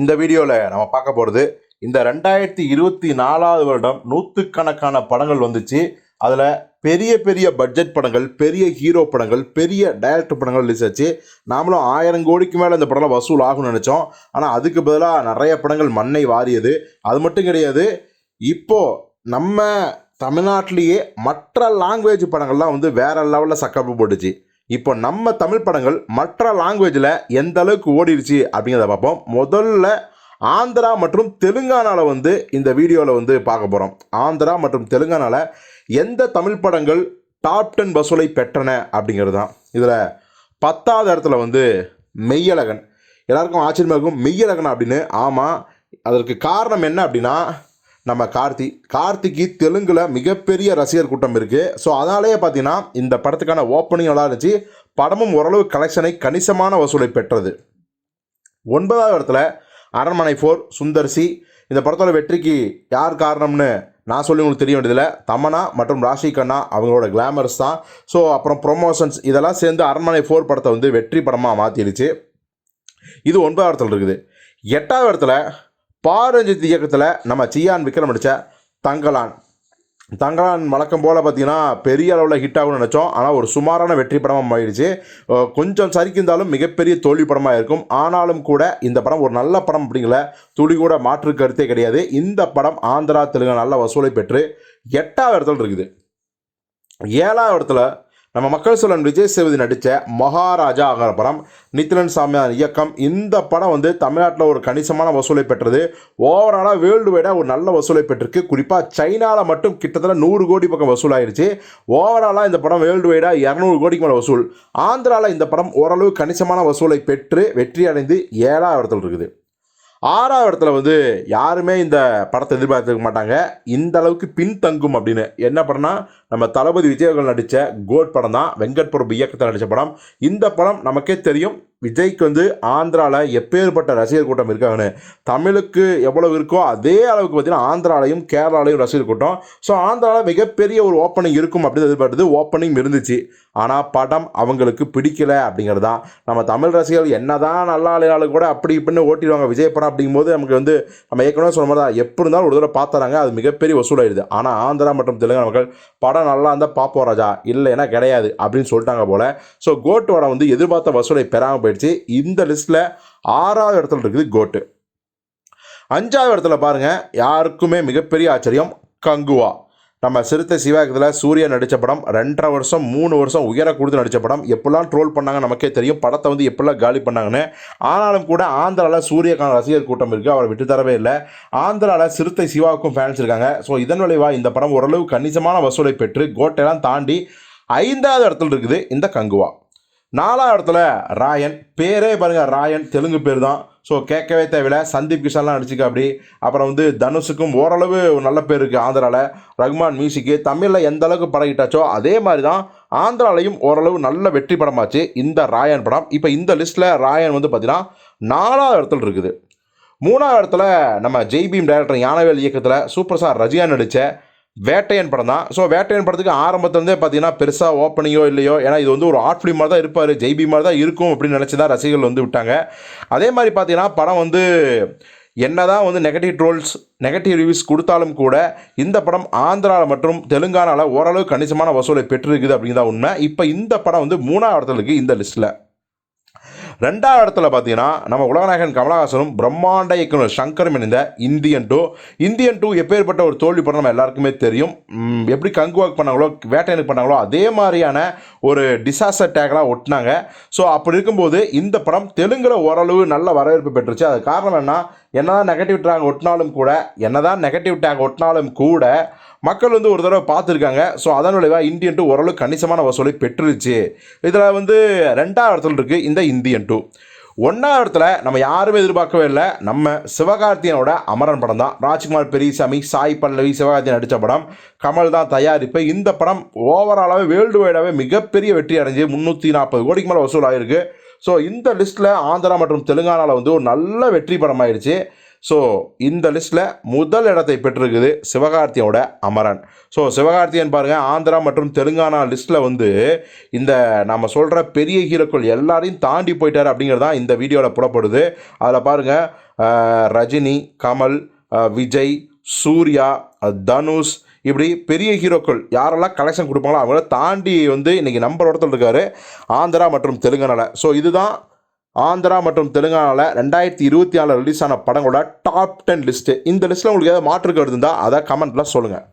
இந்த வீடியோவில் நம்ம பார்க்க போகிறது இந்த ரெண்டாயிரத்தி இருபத்தி நாலாவது வருடம் நூற்றுக்கணக்கான படங்கள் வந்துச்சு. அதில் பெரிய பெரிய பட்ஜெட் படங்கள் பெரிய ஹீரோ படங்கள் பெரிய டைரக்டர் படங்கள் ரிலீஸ் ஆச்சு. நாமளும் ஆயிரம் கோடிக்கு மேலே இந்த படம்லாம் வசூல் ஆகும்னு நினச்சோம். ஆனால் அதுக்கு பதிலாக நிறைய படங்கள் மண்ணை வாரியது. அது மட்டும் கிடையாது இப்போ நம்ம தமிழ்நாட்டிலேயே மற்ற லாங்குவேஜ் படங்கள்லாம் வந்து வேறு லெவலில் சக்கப்பு போட்டுச்சு. இப்போ நம்ம தமிழ் படங்கள் மற்ற லாங்குவேஜில் எந்த அளவுக்கு ஓடிடுச்சு அப்படிங்கிறத பார்ப்போம். முதல்ல ஆந்திரா மற்றும் தெலுங்கானாவில் வந்து இந்த வீடியோவில் வந்து பார்க்க போகிறோம் ஆந்திரா மற்றும் தெலுங்கானாவில் எந்த தமிழ் படங்கள் டாப் டென் வசூலை பெற்றன அப்படிங்கிறது தான் இதில் பத்தாவது இடத்துல வந்து மெய்யழகன். எல்லாருக்கும் ஆச்சரியமாக இருக்கும். மெய்யழகன் அப்படின்னு? ஆமாம் அதற்கு காரணம் என்ன அப்படின்னா நம்ம கார்த்தி கார்த்திக்கு தெலுங்கில் மிகப்பெரிய ரசிகர் கூட்டம் இருக்குது ஸோ அதனாலேயே பார்த்தீங்கன்னா இந்த படத்துக்கான ஓப்பனிங் நல்லா இருந்துச்சு. படமும் ஓரளவு கலெக்ஷனை கணிசமான வசூலை பெற்றது. ஒன்பதாவது இடத்துல அரண்மனை ஃபோர் சுந்தர்சி இந்த படத்தோட வெற்றிக்கு யார் காரணம்னு நான் சொல்லி உங்களுக்கு தெரிய வேண்டியதில்லை. தமனா மற்றும் ராஷி கண்ணா அவங்களோட கிளாமர்ஸ் தான். ஸோ அப்புறம் ப்ரொமோஷன்ஸ் இதெல்லாம் சேர்ந்து அரண்மனை ஃபோர் படத்தை வந்து வெற்றி படமாக மாற்றிடுச்சு இது ஒன்பதாவது இடத்துல இருக்குது. எட்டாவது இடத்துல பாரஞ்சித் இயக்கத்தில் நம்ம சியான் விக்ரம் நடித்த தங்கலான். தங்கலான் வழக்கம் போல் பார்த்தீங்கன்னா பெரிய அளவில் ஹிட் ஆகும்னு நினச்சோம். ஆனால் ஒரு சுமாரான வெற்றி படமாக மாறிடுச்சு. கொஞ்சம் சரிக்கிருந்தாலும் மிகப்பெரிய தோல்வி படமாக இருக்கும். ஆனாலும் கூட இந்த படம் ஒரு நல்ல படம் அப்படிங்கிற துளி கூட மாற்று கருத்தே கிடையாது. இந்த படம் ஆந்திரா தெலுங்கு நல்ல வசூலை பெற்று எட்டாவது இடத்துல இருக்குது. ஏழாவது இடத்துல நம்ம மக்கள் சொல்லன் விஜய் சேதுபதி நடித்த மகாராஜா ஆகிற படம் நித்திலன் சாமியார் இயக்கம் இந்த படம் வந்து தமிழ்நாட்டில் ஒரு கணிசமான வசூலை பெற்றது. ஓவராலாக வேர்ல்டு வைடாக ஒரு நல்ல வசூலை பெற்றிருக்கு. குறிப்பாக சைனாவில் மட்டும் கிட்டத்தட்ட நூறு கோடி பக்கம் வசூலாயிருச்சு. ஓவராலாக இந்த படம் வேர்ல்டு வைடாக இரநூறு கோடிக்கு மேலே வசூல். ஆந்திராவில் இந்த படம் ஓரளவு கணிசமான வசூலை பெற்று வெற்றி அடைந்து ஏழாவது இடத்துல இருக்குது. ஆறாவது இடத்துல வந்து யாருமே இந்த படத்தை எதிர்பார்த்துக்க மாட்டாங்க. இந்த அளவுக்கு பின்தங்கும் அப்படின்னு. என்ன படம்னா நம்ம தளபதி விஜயர்கள் நடித்த கோட் படம் தான். வெங்கட் பிரபு இயக்கத்தில் நடித்த படம். இந்த படம் நமக்கே தெரியும். விஜய்க்கு வந்து ஆந்திராவில் எப்பேற்பட்ட ரசிகர் கூட்டம் இருக்காங்கன்னு தமிழுக்கு எவ்வளவு இருக்கோ அதே அளவுக்கு பார்த்தீங்கன்னா ஆந்திராலையும் கேரளாலையும் ரசிகர் கூட்டம். ஸோ ஆந்திராவில் மிகப்பெரிய ஒரு ஓப்பனிங் இருக்கும் அப்படின்னு எதிர்பார்த்தது ஓப்பனிங் இருந்துச்சு. ஆனால் படம் அவங்களுக்கு பிடிக்கல அப்படிங்கிறது தான். நம்ம தமிழ் ரசிகர்கள் என்னதான் நல்லா ஆளுகளும் கூட அப்படி இப்படின்னு ஓட்டிடுவாங்க. விஜய் படம் அப்படிங்கும்போது நமக்கு வந்து நம்ம ஏற்கனவே சொன்ன மாதிரி தான் எப்படி இருந்தாலும் ஒரு தடவை பார்த்துறாங்க அது மிகப்பெரிய வசூலாயிடுது. ஆனால் ஆந்திரா மற்றும் தெலுங்கானா மக்கள் படம் நல்லா இருந்தால் பார்ப்போம் ராஜா. இல்லைன்னா கிடையாது அப்படின்னு சொல்லிட்டாங்க போல். ஸோ கோட்டோட வந்து எதிர்பார்த்த வசூலை பெறாமல் போயிடுச்சு. இந்த லிஸ்ட்டில் ஆறாவது இடத்துல இருக்குது கோட்டு அஞ்சாவது இடத்துல பாருங்கள் யாருக்குமே மிகப்பெரிய ஆச்சரியம் கங்குவா. நம்ம சிறுத்தை சிவாக்கத்தில் சூர்யா நடித்த படம் ரெண்டரை வருஷம் மூணு வருஷம் உயர கொடுத்து நடித்த படம். எப்படிலாம் ட்ரோல் பண்ணாங்க நமக்கே தெரியும். படத்தை வந்து எப்படிலாம் காலி பண்ணாங்கன்னு. ஆனாலும் கூட ஆந்திராவில் சூரியக்கான ரசிகர் கூட்டம் இருக்குது அவரை விட்டு தரவே இல்லை. ஆந்திராவில் சிறுத்தை சிவாவுக்கும் ஃபேன்ஸ் இருக்காங்க. ஸோ இதன் விளைவாக இந்த படம் ஓரளவு கணிசமான வசூலை பெற்று கோட்டையெல்லாம் தாண்டி ஐந்தாவது இடத்துல இருக்குது இந்த கங்குவா. நாலாவது இடத்துல ராயன். பேரே பாருங்கள் ராயன் தெலுங்கு பேர் தான் ஸோ கேட்கவே தேவையில்ல. சந்தீப் கிஷான்லாம் நடிச்சிக்க அப்படி. அப்புறம் வந்து தனுஷுக்கும் ஓரளவு ஒரு நல்ல பேர் இருக்குது ஆந்திராவில் ரகுமான் மியூசிக்கு தமிழில் எந்த அளவுக்கு படம் அதே மாதிரி தான் ஆந்திராலையும் ஓரளவு நல்ல வெற்றி படமாச்சு இந்த ராயன் படம். இப்போ இந்த லிஸ்ட்டில் ராயன் வந்து பார்த்திங்கன்னா நாலாவது இடத்துல இருக்குது. மூணாவது இடத்துல நம்ம ஜெய்பீம் டைரக்டர் யானவேல் இயக்கத்தில் சூப்பர் ஸ்டார் ரஜியா நடித்த வேட்டையன் படம் தான். ஸோ வேட்டையன் படத்துக்கு ஆரம்பத்துலேருந்தே பார்த்தீங்கன்னா பெருசாக ஓப்பனிங்கோ இல்லையோ ஏன்னா இது வந்து ஒரு ஆர்ட் ஃபிலிம் மாதிரி தான் இருப்பார் ஜெய்பி மாதிரி தான் இருக்கும் அப்படின்னு நினச்சி தான் ரசிகர்கள் வந்து விட்டாங்க. அதே மாதிரி பார்த்தீங்கன்னா படம் வந்து என்ன தான் வந்து நெகட்டிவ் ட்ரோல்ஸ் நெகட்டிவ் ரிவ்யூஸ் கொடுத்தாலும் கூட இந்த படம் ஆந்திராவில் மற்றும் தெலுங்கானாவில் ஓரளவு கணிசமான வசூலை பெற்றிருக்குது அப்படிங்கிறத உண்மை. இப்போ இந்த படம் வந்து மூணாவது இடத்துல இருக்குது இந்த லிஸ்ட்டில் ரெண்டாவது இடத்துல பார்த்தீங்கன்னா நம்ம உலகநாயகன் கமலஹாசனும் பிரம்மாண்ட இயக்குனர் சங்கரும் இணைந்த இந்தியன் டூ. இந்தியன் டூ எப்பேற்பட்ட ஒரு தோல்வி படம் நம்ம எல்லாருக்குமே தெரியும். எப்படி கங்கு ஒர்க் பண்ணாங்களோ வேட்டையனுக்கு பண்ணாங்களோ அதே மாதிரியான ஒரு டிசாஸ்டர் டேக்லாம் ஒட்டினாங்க. ஸோ அப்படி இருக்கும்போது இந்த படம் தெலுங்கில் ஓரளவு நல்ல வரவேற்பு பெற்றுச்சு. அது காரணம் என்ன என்னதான் நெகட்டிவ் டேக் ஒட்டினாலும் கூட என்னதான் நெகட்டிவ் டேக் ஒட்டினாலும் கூட மக்கள் வந்து ஒரு தடவை பார்த்துருக்காங்க. ஸோ அதன் விளைவாக இந்தியன் டூ ஓரளவு கணிசமான வசூலை பெற்றுருச்சு. இதில் வந்து ரெண்டாவது இடத்துல இருக்குது இந்த இந்தியன் டூ. டூ ஒன்றாவது இடத்துல நம்ம யாருமே எதிர்பார்க்கவே இல்லை. நம்ம சிவகார்த்தியனோட அமரன் படம் தான். ராஜ்குமார் பெரியசாமி சாய் பல்லவி சிவகார்த்தியன் நடித்த படம். கமல் தான் தயாரிப்பு. இந்த படம் ஓவராலாகவே வேர்ல்டு வைடாகவே மிகப்பெரிய வெற்றி அடைஞ்சு முந்நூற்றி நாற்பது கோடிக்கு மேலே வசூல் ஆகிருக்கு ஸோ இந்த லிஸ்ட்டில் ஆந்திரா மற்றும் தெலுங்கானாவில் வந்து ஒரு நல்ல வெற்றி படம் ஆயிடுச்சு ஸோ இந்த லிஸ்ட்டில் முதல் இடத்தை பெற்றிருக்குது சிவகார்த்தியோட அமரன். ஸோ சிவகார்த்தியன் பாருங்கள் ஆந்திரா மற்றும் தெலுங்கானா லிஸ்ட்டில் வந்து இந்த நம்ம சொல்கிற பெரிய ஹீரோக்கள் எல்லாரையும் தாண்டி போயிட்டார் அப்படிங்கிறது தான் இந்த வீடியோவில் புலப்படுது. அதில் பாருங்கள் ரஜினி கமல் விஜய் சூர்யா தனுஷ் இப்படி பெரிய ஹீரோக்கள் யாரெல்லாம் கலெக்ஷன் கொடுப்பாங்களோ அவங்கள தாண்டி வந்து இன்றைக்கி நம்பர் இடத்துல இருக்கார் ஆந்திரா மற்றும் தெலுங்கானாவில் ஸோ இதுதான் ஆந்திரா மற்றும் தெலுங்கானாவில் ரெண்டாயிரத்தி இருபத்தி நாலில் ரிலீஸ் ஆன படங்களோட டாப் டென் லிஸ்ட்டு இந்த லிஸ்ட்டில் உங்களுக்கு ஏதாவது மாற்று கருது இருந்தால் அதை கமெண்ட்டில் சொல்லுங்கள்